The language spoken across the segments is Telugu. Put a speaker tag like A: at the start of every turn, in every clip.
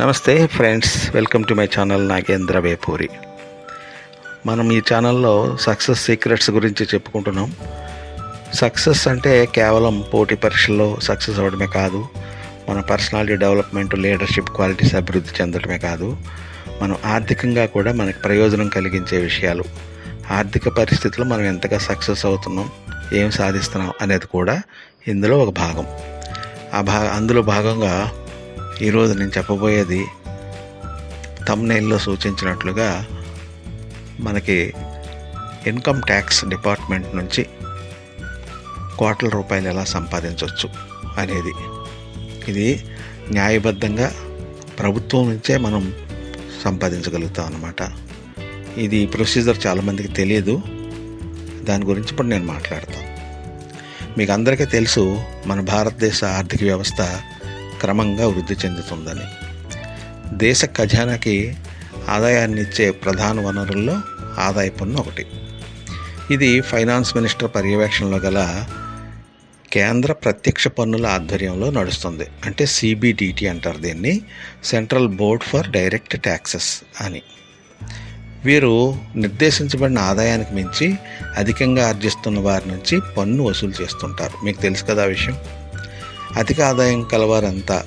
A: నమస్తే friends welcome to my channel Nagendra Vepuri. మనం ఈ ఛానల్లో సక్సెస్ సీక్రెట్స్ గురించి చెప్పుకుంటున్నాం. సక్సెస్ అంటే కేవలం పోటీ పరీక్షల్లో సక్సెస్ అవ్వడమే కాదు మన పర్సనాలిటీ డెవలప్మెంట్ లీడర్షిప్ క్వాలిటీస్ అభివృద్ధి చెందడమే కాదు మనం ఆర్థికంగా కూడా మనకు ప్రయోజనం కలిగించే విషయాలు. ఆర్థిక పరిస్థితుల్లో మనం ఎంతగా సక్సెస్ అవుతున్నాం ఏం సాధిస్తున్నాం అనేది కూడా ఇందులో ఒక భాగం. ఆ భా అందులో భాగంగా ఈరోజు నేను చెప్పబోయేది తమ్నైల్లో సూచించినట్లుగా మనకి ఇన్కమ్ ట్యాక్స్ డిపార్ట్మెంట్ నుంచి కోట్ల రూపాయలు ఎలా సంపాదించవచ్చు అనేది. ఇది న్యాయబద్ధంగా ప్రభుత్వం నుంచే మనం సంపాదించగలుగుతాం అన్నమాట. ఇది ప్రొసీజర్ చాలామందికి తెలియదు దాని గురించి ఇప్పుడు నేను మాట్లాడతాను. మీకు అందరికీ తెలుసు మన భారతదేశ ఆర్థిక వ్యవస్థ క్రమంగా వృద్ధి చెందుతుందని. దేశ ఖజానాకి ఆదాయాన్ని ఇచ్చే ప్రధాన వనరుల్లో ఆదాయ పన్ను ఒకటి. ఇది ఫైనాన్స్ మినిస్టర్ పర్యవేక్షణలో గల కేంద్ర ప్రత్యక్ష పన్నుల ఆధ్వర్యంలో నడుస్తుంది. అంటే సిబిడిటి అంటారు దీన్ని. Central board for direct taxes అని. వీరు నిర్దేశించబడిన ఆదాయానికి మించి అధికంగా ఆర్జిస్తున్న వారి నుంచి పన్ను వసూలు చేస్తుంటారు. మీకు తెలుసు కదా ఆ విషయం? అధిక ఆదాయం కలవారంతా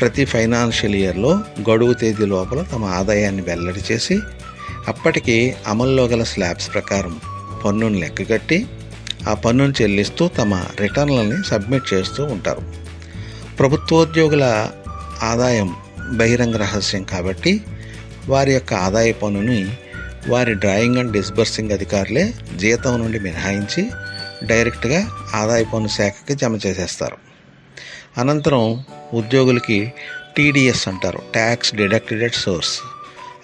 A: ప్రతి ఫైనాన్షియల్ ఇయర్లో గడువు తేదీ లోపల తమ ఆదాయాన్ని వెల్లడి చేసి అప్పటికి అమల్లో గల స్లాబ్స్ ప్రకారం పన్నును లెక్కగట్టి ఆ పన్నును చెల్లిస్తూ తమ రిటర్న్లని సబ్మిట్ చేస్తూ ఉంటారు. ప్రభుత్వోద్యోగుల ఆదాయం బహిరంగ రహస్యం కాబట్టి వారి యొక్క ఆదాయ పన్నుని వారి డ్రాయింగ్ అండ్ డిస్బర్సింగ్ అధికారులే జీతం నుండి మినహాయించి డైరెక్ట్గా ఆదాయ పన్ను శాఖకి జమ చేసేస్తారు. అనంతరం ఉద్యోగులకి టీడీఎస్ అంటారు ట్యాక్స్ డిడక్టెడ్ సోర్స్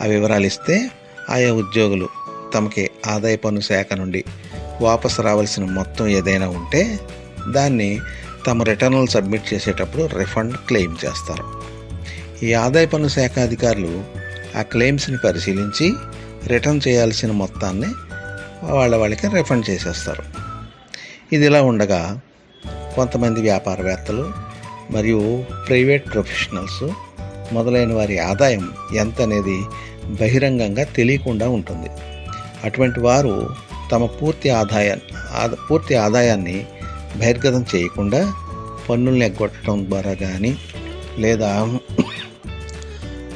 A: ఆ వివరాలు ఇస్తే ఆయా ఉద్యోగులు తమకి ఆదాయ పన్ను శాఖ నుండి వాపసు రావాల్సిన మొత్తం ఏదైనా ఉంటే దాన్ని తమ రిటర్న్లు సబ్మిట్ చేసేటప్పుడు రిఫండ్ క్లెయిమ్ చేస్తారు. ఈ ఆదాయ పన్ను శాఖ అధికారులు ఆ క్లెయిమ్స్ని పరిశీలించి రిటర్న్ చేయాల్సిన మొత్తాన్ని వాళ్ళ వాళ్ళకి రిఫండ్ చేసేస్తారు. ఇది ఇలా ఉండగా కొంతమంది వ్యాపారవేత్తలు మరియు ప్రైవేట్ ప్రొఫెషనల్స్ మొదలైన వారి ఆదాయం ఎంత అనేది బహిరంగంగా తెలియకుండా ఉంటుంది. అటువంటి వారు తమ పూర్తి ఆదాయ పూర్తి ఆదాయాన్ని బహిర్గతం చేయకుండా పన్నుల్ని ఎగ్గొట్టడం ద్వారా కానీ లేదా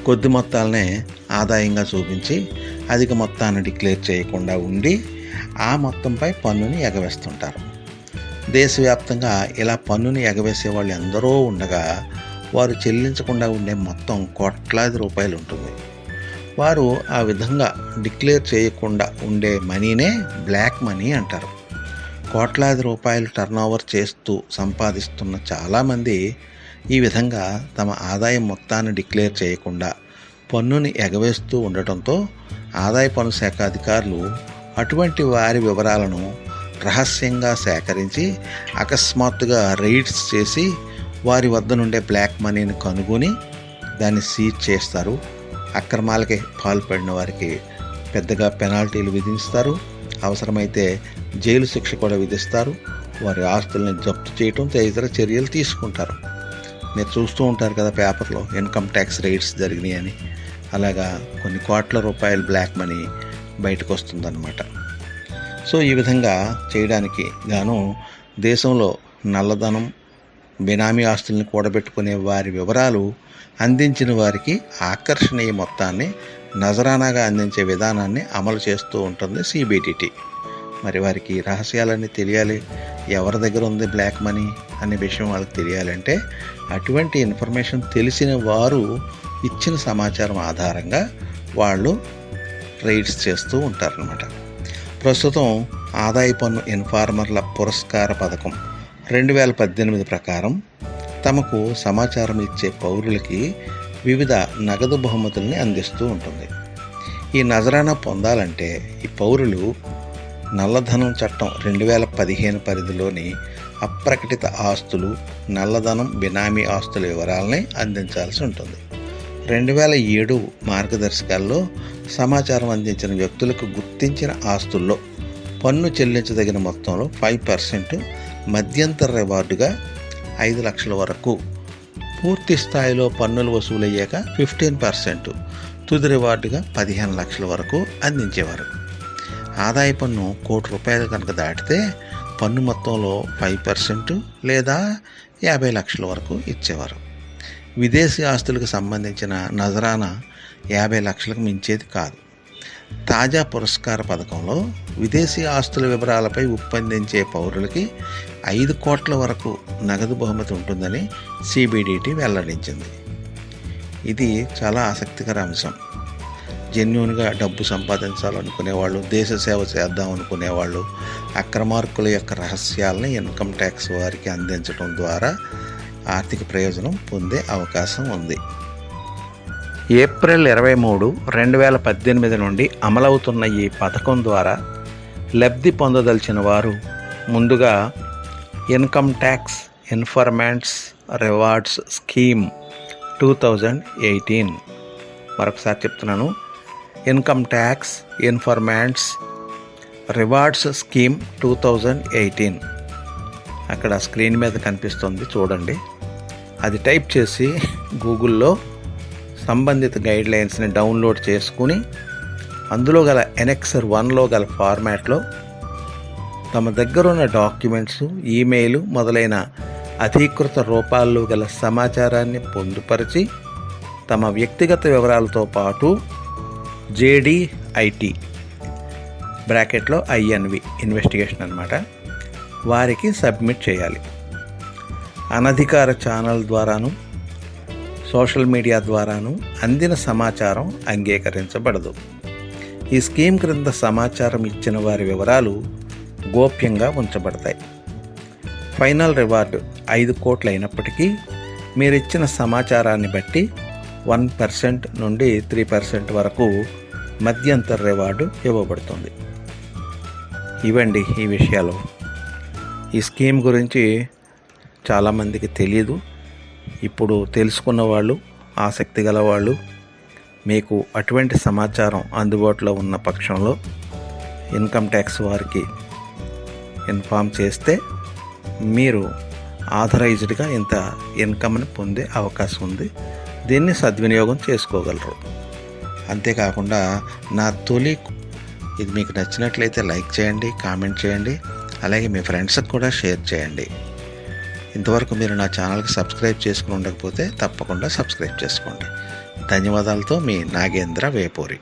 A: కొద్ది మొత్తాలనే ఆదాయంగా చూపించి అధిక మొత్తాన్ని డిక్లేర్ చేయకుండా ఉండి ఆ మొత్తంపై పన్నుని ఎగవేస్తుంటారు. దేశవ్యాప్తంగా ఇలా పన్నుని ఎగవేసే వాళ్ళు ఎందరో ఉండగా వారు చెల్లించకుండా ఉండే మొత్తం కోట్లాది రూపాయలు ఉంటుంది. వారు ఆ విధంగా డిక్లేర్ చేయకుండా ఉండే మనీనే బ్లాక్ మనీ అంటారు. కోట్లాది రూపాయలు టర్నోవర్ చేస్తూ సంపాదిస్తున్న చాలామంది ఈ విధంగా తమ ఆదాయం మొత్తాన్ని డిక్లేర్ చేయకుండా పన్నుని ఎగవేస్తూ ఉండటంతో ఆదాయ పన్ను శాఖ అధికారులు అటువంటి వారి వివరాలను రహస్యంగా సేకరించి అకస్మాత్తుగా రైడ్స్ చేసి వారి వద్ద నుండే బ్లాక్ మనీని కనుగొని దాన్ని సీజ్ చేస్తారు. అక్రమాలకి పాల్పడిన వారికి పెద్దగా పెనాల్టీలు విధిస్తారు. అవసరమైతే జైలు శిక్ష కూడా విధిస్తారు. వారి ఆస్తుల్ని జప్తు చేయటం తదితర చర్యలు తీసుకుంటారు. మీరు చూస్తూ ఉంటారు కదా పేపర్లో ఇన్కమ్ ట్యాక్స్ రేట్స్ జరిగినాయి అని అలాగా కొన్ని కోట్ల రూపాయల బ్లాక్ మనీ బయటకు వస్తుందన్నమాట. సో ఈ విధంగా చేయడానికి గాను దేశంలో నల్లధనం బినామీ ఆస్తుల్ని కూడబెట్టుకునే వారి వివరాలు అందించిన వారికి ఆకర్షణీయ మొత్తాన్ని నజరానాగా అందించే విధానాన్ని అమలు చేస్తూ ఉంటుంది సిబిటిటి మరి వారికి రహస్యాలన్నీ తెలియాలి. ఎవరి దగ్గర ఉంది బ్లాక్ మనీ అనే విషయం వాళ్ళకి తెలియాలంటే అటువంటి ఇన్ఫర్మేషన్ తెలిసిన వారు ఇచ్చిన సమాచారం ఆధారంగా వాళ్ళు రైడ్స్ చేస్తూ ఉంటారనమాట ప్రస్తుతం ఆదాయ పన్ను ఇన్ఫార్మర్ల పురస్కార పథకం రెండు వేల పద్దెనిమిది ప్రకారం తమకు సమాచారం ఇచ్చే పౌరులకి వివిధ నగదు బహుమతుల్ని అందిస్తూ ఉంటుంది. ఈ నజరానా పొందాలంటే ఈ పౌరులు నల్లధనం చట్టం రెండు వేల పదిహేను పరిధిలోని అప్రకటిత ఆస్తులు నల్లధనం బినామీ ఆస్తుల వివరాలని అందించాల్సి ఉంటుంది. రెండు వేల ఏడు మార్గదర్శకాల్లో సమాచారం అందించిన వ్యక్తులకు గుర్తించిన ఆస్తుల్లో పన్ను చెల్లించదగిన మొత్తంలో ఫైవ్ పర్సెంట్ మధ్యంతర రివార్డుగా ఐదు లక్షల వరకు. పూర్తి స్థాయిలో పన్నులు వసూలయ్యాక ఫిఫ్టీన్ పర్సెంట్. తుది రివార్డుగా పదిహేను లక్షల వరకు అందించేవారు. ఆదాయ పన్ను కోటి రూపాయలు కనుక దాటితే పన్ను మొత్తంలో ఫైవ్ పర్సెంట్ లేదా యాభై లక్షల వరకు ఇచ్చేవారు. విదేశీ ఆస్తులకు సంబంధించిన నజరానా యాభై లక్షలకు మించేది కాదు. తాజా పురస్కార పథకంలో విదేశీ ఆస్తుల వివరాలపై ఉప్పందించే పౌరులకి ఐదు కోట్ల వరకు నగదు బహుమతి ఉంటుందని సిబిడిటి వెల్లడించింది. ఇది చాలా ఆసక్తికర అంశం. జెన్యున్గా డబ్బు సంపాదించాలనుకునే వాళ్ళు దేశ సేవ చేద్దాం అనుకునే వాళ్ళు అక్రమార్కుల యొక్క రహస్యాలను ఇన్కమ్ ట్యాక్స్ వారికి అందించడం ద్వారా ఆర్థిక ప్రయోజనం పొందే అవకాశం ఉంది. ఏప్రిల్ ఇరవై మూడు రెండు వేల పద్దెనిమిది నుండి అమలవుతున్న ఈ పథకం ద్వారా లబ్ధి పొందదలిచిన వారు ముందుగా income tax informants rewards scheme two thousand eighteen. మరొకసారి చెప్తున్నాను. Income tax informants rewards scheme two thousand eighteen. అక్కడ స్క్రీన్ మీద కనిపిస్తుంది చూడండి. అది టైప్ చేసి గూగుల్లో సంబంధిత గైడ్లైన్స్ని డౌన్లోడ్ చేసుకుని అందులో గల ఎనెక్సర్ వన్లో గల ఫార్మాట్లో తమ దగ్గర ఉన్న డాక్యుమెంట్స్ ఈమెయిల్ మొదలైన అధీకృత రూపాల్లో గల సమాచారాన్ని పొందుపరిచి తమ వ్యక్తిగత వివరాలతో పాటు జేడిఐటి బ్రాకెట్లో ఐఎన్వి ఇన్వెస్టిగేషన్ అనమాట వారికి సబ్మిట్ చేయాలి. అనధికార ఛానల్ ద్వారాను సోషల్ మీడియా ద్వారాను అందిన సమాచారం అంగీకరించబడదు. ఈ స్కీమ్ క్రింద సమాచారం ఇచ్చిన వారి వివరాలు గోప్యంగా ఉంచబడతాయి. ఫైనల్ రివార్డు ఐదు కోట్లు అయినప్పటికీ మీరు ఇచ్చిన సమాచారాన్ని బట్టి వన్ పర్సెంట్ నుండి త్రీ పర్సెంట్ వరకు మధ్యంతర రివార్డు ఇవ్వబడుతుంది. ఇవండి ఈ విషయాలు. ఈ స్కీమ్ గురించి చాలామందికి తెలియదు ఇప్పుడు తెలుసుకున్న వాళ్ళు ఆసక్తి గల వాళ్ళు మీకు అటువంటి సమాచారం అందుబాటులో ఉన్న పక్షంలో ఇన్కమ్ ట్యాక్స్ వారికి ఇన్ఫామ్ చేస్తే మీరు ఆథరైజ్డ్గా ఇంత ఇన్కమ్ని పొందే అవకాశం ఉంది. దీన్ని సద్వినియోగం చేసుకోగలరు. అంతేకాకుండా నా తొలి ఇది మీకు నచ్చినట్లయితే లైక్ చేయండి కామెంట్ చేయండి అలాగే మీ ఫ్రెండ్స్కి కూడా షేర్ చేయండి. ఇంతవరకు మీరు నా ఛానల్కి సబ్స్క్రైబ్ చేసుకుని ఉండకపోతే తప్పకుండా సబ్స్క్రైబ్ చేసుకోండి. ధన్యవాదాలతో మీ నాగేంద్ర వేపూరి.